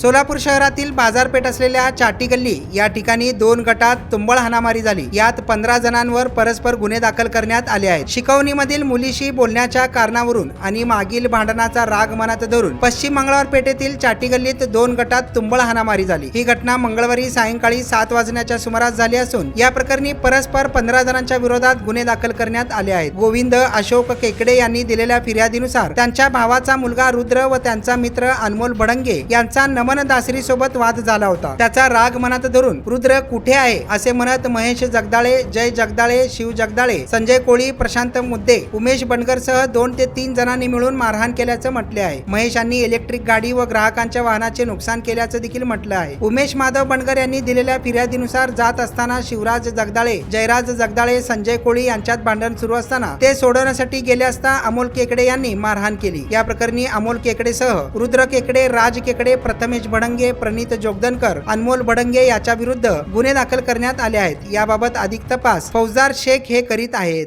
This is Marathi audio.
सोलापूर शहरातील बाजारपेठ असलेल्या चाटी गल्ली या ठिकाणी दोन गटात तुंबळ हाणामारी झाली. यात पंधरा जणांवर परस्पर गुन्हे दाखल करण्यात आले आहेत. शिकवणीमधील मुलीशी बोलण्याच्या कारणावरून आणि मागील भांडणाचा राग मनात धरून पश्चिम मंगळवार पेठेतील चाटी गल्लीत दोन गटात तुंबळ हाणामारी झाली. ही घटना मंगळवारी सायंकाळी सात वाजण्याच्या सुमारास झाली असून या प्रकरणी परस्पर पंधरा जणांच्या विरोधात गुन्हे दाखल करण्यात आले आहेत. गोविंद अशोक केकडे यांनी दिलेल्या फिर्यादीनुसार त्यांच्या भावाचा मुलगा रुद्र व त्यांचा मित्र अनमोल बडंगे यांचा नमन दासरी सोबत वाद झाला होता. त्याचा राग मनात धरून रुद्र कुठे आहे? असे म्हणत महेश जगदाळे जय जगदाळे शिव जगदाळे संजय कोळी प्रशांत मुद्दे उमेश बनकर सह दोन ते तीन जणांनी मिळून मारहाण केल्याचं म्हटले आहे. महेशांनी इलेक्ट्रिक गाडी व ग्राहकांच्या वाहनाचे नुकसान केल्याचं देखील म्हटलं आहे. उमेश माधव बनकर यांनी दिलेल्या फिर्यादीनुसार जात असताना शिवराज जगदाळे जयराज जगदाळे संजय कोळी यांच्यात भांडण सुरू असताना ते सोडवण्यासाठी गेले असता अमोल केकडे यांनी मारहाण केली. या प्रकरणी अमोल केकडेसह रुद्र केकडे राज केकडे प्रथमे प्रथमेश भडंगे प्रणित जोगदनकर अनमोल भडंगे याच्या विरुद्ध गुन्हे दाखल करण्यात आले आहेत. याबाबत अधिक तपास फौजदार शेख हे करीत आहेत.